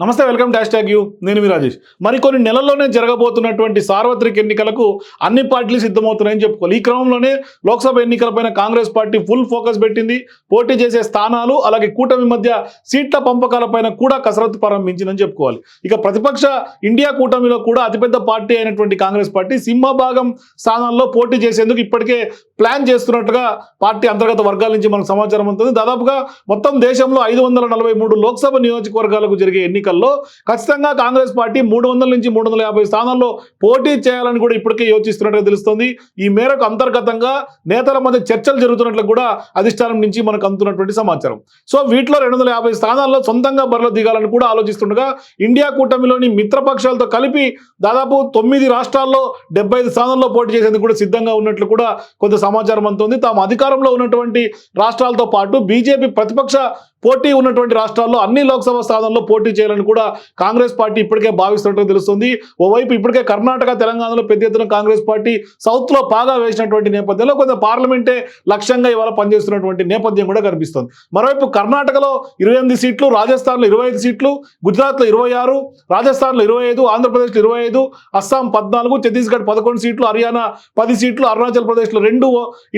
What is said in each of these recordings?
నమస్తే welcome dash tag you. నేను మీ రాజేష్. మరికొన్ని నెలల్లోనే జరగబోతున్నటువంటి సార్వత్రిక ఎన్నికలకు అన్ని పార్టీలు సిద్ధమవుతున్నాయని చెప్పుకోవాలి. ఈ క్రమంలోనే లోక్సభ ఎన్నికలపైన కాంగ్రెస్ పార్టీ ఫుల్ ఫోకస్ పెట్టింది. పోటీ చేసే స్థానాలు అలాగే కూటమి మధ్య సీట్ల పంపకాలపైన కూడా కసరత్తు ప్రారంభించిందని చెప్పుకోవాలి. ఇక ప్రతిపక్ష ఇండియా కూటమిలో కూడా అతిపెద్ద పార్టీ అయినటువంటి కాంగ్రెస్ పార్టీ సింహభాగం స్థానాల్లో పోటీ చేసేందుకు ఇప్పటికే ప్లాన్ చేస్తున్నట్టుగా పార్టీ అంతర్గత వర్గాల నుంచి మనకు సమాచారం ఉంటుంది దాదాపుగా మొత్తం దేశంలో ఐదు వందల నలభై మూడు లోక్సభ నియోజకవర్గాలకు జరిగే ఎన్నికల్లో ఖచ్చితంగా కాంగ్రెస్ పార్టీ మూడు వందల నుంచి మూడు వందల యాభై స్థానాల్లో పోటీ చేయాలని కూడా ఇప్పటికే యోచిస్తున్నట్టుగా తెలుస్తుంది. ఈ మేరకు అంతర్గతంగా నేతల మధ్య చర్చలు జరుగుతున్నట్లు కూడా అధిష్టానం నుంచి మనకు అందుతున్నటువంటి సమాచారం. సో వీటిలో రెండు వందల యాభై స్థానాల్లో సొంతంగా బరిలో దిగాలని కూడా ఆలోచిస్తుండగా ఇండియా కూటమిలోని మిత్రపక్షాలతో కలిపి దాదాపు తొమ్మిది రాష్ట్రాల్లో డెబ్బై స్థానాల్లో పోటీ చేసేందుకు కూడా సిద్ధంగా ఉన్నట్లు కూడా కొంత సమాచారం అందుతుంది. తాము అధికారంలో ఉన్నటువంటి రాష్ట్రాలతో పాటు బీజేపీ ప్రతిపక్ష పోటీ ఉన్నటువంటి రాష్ట్రాల్లో అన్ని లోక్సభ స్థానాల్లో పోటీ చేయాలని కూడా కాంగ్రెస్ పార్టీ ఇప్పటికే భావిస్తున్నట్టు తెలుస్తుంది. ఓవైపు ఇప్పటికే కర్ణాటక తెలంగాణలో పెద్ద ఎత్తున కాంగ్రెస్ పార్టీ సౌత్లో పాగా వేసినటువంటి నేపథ్యంలో కొంత పార్లమెంటే లక్ష్యంగా ఇవాళ పనిచేస్తున్నటువంటి నేపథ్యం కూడా కనిపిస్తుంది. మరోవైపు కర్ణాటకలో ఇరవై ఎనిమిది సీట్లు రాజస్థాన్లో ఇరవై ఐదు సీట్లు గుజరాత్లో ఇరవై ఆరు రాజస్థాన్లో ఇరవై ఐదు ఆంధ్రప్రదేశ్లో ఇరవై ఐదు అస్సాం పద్నాలుగు ఛత్తీస్గఢ్ పదకొండు సీట్లు హర్యానా పది సీట్లు అరుణాచల్ ప్రదేశ్లో రెండు.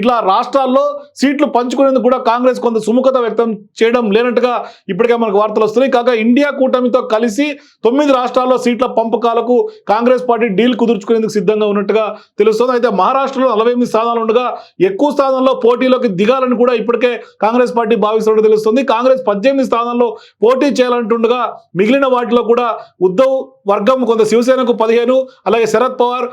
ఇట్లా రాష్ట్రాల్లో సీట్లు పంచుకునేందుకు కూడా కాంగ్రెస్ కొంత సుముఖత వ్యక్తం చేయడం లేనట్టుగా ఇప్పటికే మనకు వార్తలు వస్తున్నాయి. కాగా ఇండియా కూటమితో కలిసి తొమ్మిది రాష్ట్రాల్లో సీట్ల పంపకాలకు కాంగ్రెస్ పార్టీ డీల్ కుదుర్చుకునేందుకు సిద్ధంగా ఉన్నట్టుగా తెలుస్తుంది. అయితే మహారాష్ట్రలో నలభై ఎనిమిది స్థానాలు ఉండగా ఎక్కువ స్థానంలో పోటీలోకి దిగాలని కూడా ఇప్పటికే కాంగ్రెస్ పార్టీ భావిస్తున్నట్టు తెలుస్తుంది. కాంగ్రెస్ పద్దెనిమిది స్థానాల్లో పోటీ చేయాలంటుండగా మిగిలిన వాటిలో కూడా ఉద్దవ్ వర్గం కొంత శివసేనకు పదిహేను అలాగే శరద్ పవార్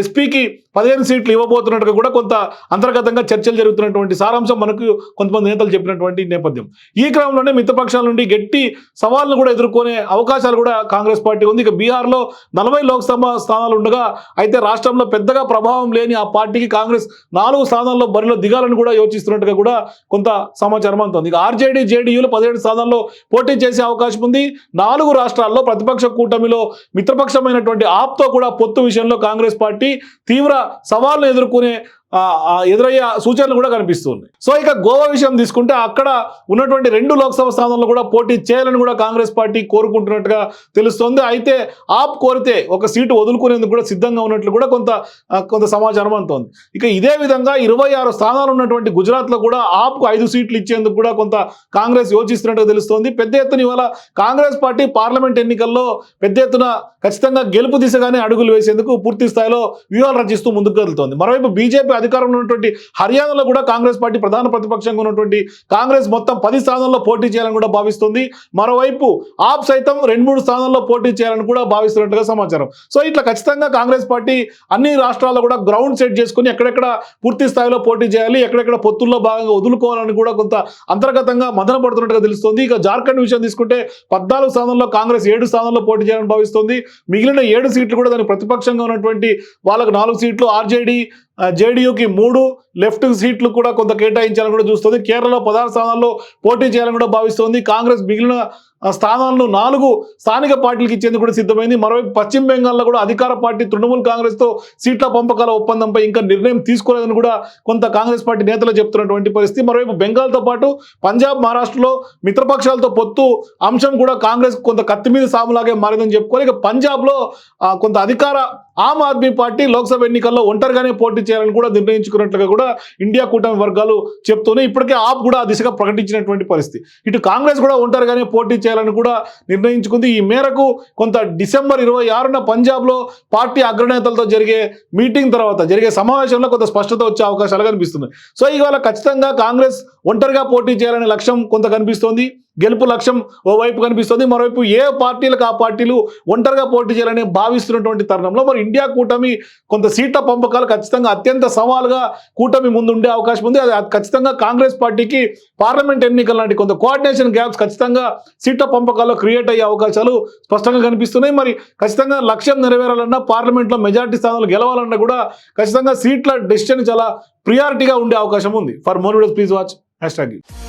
ఎస్పీకి పదిహేను సీట్లు ఇవ్వబోతున్నట్టుగా కూడా కొంత అంతర్గతంగా చర్చలు జరుగుతున్నటువంటి సారాంశం మనకు కొంతమంది నేతలు చెప్పినటువంటి నేపథ్యం. ఈ క్రమంలోనే మిత్రపక్షాల నుండి గట్టి సవాళ్ళను కూడా ఎదుర్కొనే అవకాశాలు కూడా కాంగ్రెస్ పార్టీ ఉంది. ఇక బీహార్లో నలభై లోక్సభ స్థానాలు ఉండగా అయితే రాష్ట్రంలో పెద్దగా ప్రభావం లేని ఆ పార్టీకి కాంగ్రెస్ నాలుగు స్థానాల్లో బరిలో దిగాలని కూడా యోచిస్తున్నట్టుగా కూడా కొంత సమాచారం అందుతుంది. ఇక ఆర్జేడీ జేడీయూలు పదిహేడు స్థానాల్లో పోటీ చేసే అవకాశం ఉంది. నాలుగు రాష్ట్రాల్లో ప్రతిపక్ష కూటమిలో మిత్రపక్షమైనటువంటి ఆప్తో కూడా పొత్తు విషయంలో కాంగ్రెస్ పార్టీ తీవ్ర సవాళ్ళు ఎదుర్కొనే ఎదురయ్యే సూచనలు కూడా కనిపిస్తుంది సో ఇక గోవా విషయం తీసుకుంటే అక్కడ ఉన్నటువంటి రెండు లోక్సభ స్థానాల్లో కూడా పోటీ చేయాలని కూడా కాంగ్రెస్ పార్టీ కోరుకుంటున్నట్టుగా తెలుస్తోంది. అయితే ఆప్ కోరితే ఒక సీటు వదులుకునేందుకు కూడా సిద్ధంగా ఉన్నట్లు కూడా కొంత కొంత సమాచారం అంతోంది ఇక ఇదే విధంగా ఇరవై ఆరు స్థానాలు ఉన్నటువంటి గుజరాత్లో కూడా ఆప్కు ఐదు సీట్లు ఇచ్చేందుకు కూడా కొంత కాంగ్రెస్ యోచిస్తున్నట్టుగా తెలుస్తోంది. పెద్ద ఎత్తున ఇవాళ కాంగ్రెస్ పార్టీ పార్లమెంట్ ఎన్నికల్లో పెద్ద ఎత్తున ఖచ్చితంగా గెలుపు దిశగానే అడుగులు వేసేందుకు పూర్తి స్థాయిలో వ్యూహాలు రచిస్తూ ముందుకు కదులుతోంది మరోవైపు బీజేపీ అధికారంలో ఉన్నటువంటి హర్యానాలో కూడా కాంగ్రెస్ పార్టీ ప్రధాన ప్రతిపక్షంగా ఉన్నటువంటి కాంగ్రెస్ మొత్తం పది స్థానాల్లో పోటీ చేయాలని కూడా భావిస్తుంది. మరోవైపు ఆప్ సైతం రెండు మూడు స్థానాల్లో పోటీ చేయాలని కూడా భావిస్తున్నట్టుగా సమాచారం. సో ఇట్లా ఖచ్చితంగా కాంగ్రెస్ పార్టీ అన్ని రాష్ట్రాల్లో కూడా గ్రౌండ్ సెట్ చేసుకుని ఎక్కడెక్కడ పూర్తి స్థాయిలో పోటీ చేయాలి ఎక్కడెక్కడ పొత్తుల్లో భాగంగా వదులుకోవాలని కూడా కొంత అంతర్గతంగా మదన పడుతున్నట్టుగా తెలుస్తుంది. ఇక జార్ఖండ్ విషయం తీసుకుంటే పద్నాలుగు స్థానంలో కాంగ్రెస్ ఏడు స్థానంలో పోటీ చేయాలని భావిస్తుంది. మిగిలిన ఏడు సీట్లు కూడా దాని ప్రతిపక్షంగా ఉన్నటువంటి వాళ్ళకు నాలుగు సీట్లు ఆర్జేడీ జేడీయూకి మూడు లెఫ్ట్ సీట్లు కూడా కొంత కేటాయించాలని కూడా చూస్తుంది. కేరళలో పదహారు స్థానాల్లో పోటీ చేయాలని కూడా భావిస్తోంది. కాంగ్రెస్ మిగిలిన స్థానాలను నాలుగు స్థానిక పార్టీలకు ఇచ్చేందుకు కూడా సిద్ధమైంది. మరోవైపు పశ్చిమ బెంగాల్లో కూడా అధికార పార్టీ తృణమూల్ కాంగ్రెస్తో సీట్ల పంపకాల ఒప్పందంపై ఇంకా నిర్ణయం తీసుకోలేదని కూడా కొంత కాంగ్రెస్ పార్టీ నేతలు చెప్తున్నటువంటి పరిస్థితి. మరోవైపు బెంగాల్తో పాటు పంజాబ్ మహారాష్ట్రలో మిత్రపక్షాలతో పొత్తు అంశం కూడా కాంగ్రెస్ కొంత కత్తి మీద సాములాగే మారిందని చెప్పుకోవాలి. ఇక పంజాబ్లో ఆ, కొంత అధికార ఆమ్ ఆద్మీ పార్టీ లోక్సభ ఎన్నికల్లో ఒంటరిగానే పోటీ చేయాలని కూడా నిర్ణయించుకున్నట్లుగా కూడా ఇండియా కూటమి వర్గాలు చెప్తూనే ఇప్పటికే ఆప్ కూడా ఆ దిశగా ప్రకటించినటువంటి పరిస్థితి. ఇటు కాంగ్రెస్ కూడా ఒంటరిగానే పోటీ చేయాలని కూడా నిర్ణయించుకుంది. ఈ మేరకు కొంత డిసెంబర్ ఇరవై ఆరున పంజాబ్లో పార్టీ అగ్రనేతలతో జరిగే మీటింగ్ తర్వాత జరిగే సమావేశంలో కొంత స్పష్టత వచ్చే అవకాశాలు కనిపిస్తున్నాయి. సో ఇవాళ ఖచ్చితంగా కాంగ్రెస్ ఒంటరిగా పోటీ చేయాలనే లక్ష్యం కొంత కనిపిస్తోంది. గెలుపు లక్ష్యం ఓవైపు కనిపిస్తుంది మరోవైపు ఏ పార్టీలకు ఆ పార్టీలు ఒంటరిగా పోటీ చేయాలని భావిస్తున్నటువంటి తరుణంలో మరి ఇండియా కూటమి కొంత సీట్ల పంపకాలు ఖచ్చితంగా అత్యంత సవాలుగా కూటమి ముందు ఉండే అవకాశం ఉంది. అది ఖచ్చితంగా కాంగ్రెస్ పార్టీకి పార్లమెంట్ ఎన్నికల లాంటి కొంత కోఆర్డినేషన్ గ్యాప్స్ ఖచ్చితంగా సీట్ల పంపకాల్లో క్రియేట్ అయ్యే అవకాశాలు స్పష్టంగా కనిపిస్తున్నాయి. మరి ఖచ్చితంగా లక్ష్యం నెరవేరాలన్నా పార్లమెంట్లో మెజారిటీ స్థానాలు గెలవాలన్నా కూడా ఖచ్చితంగా సీట్ల డెసిషన్ చాలా ప్రియారిటీగా ఉండే అవకాశం ఉంది. For more videos please watch. Hashtag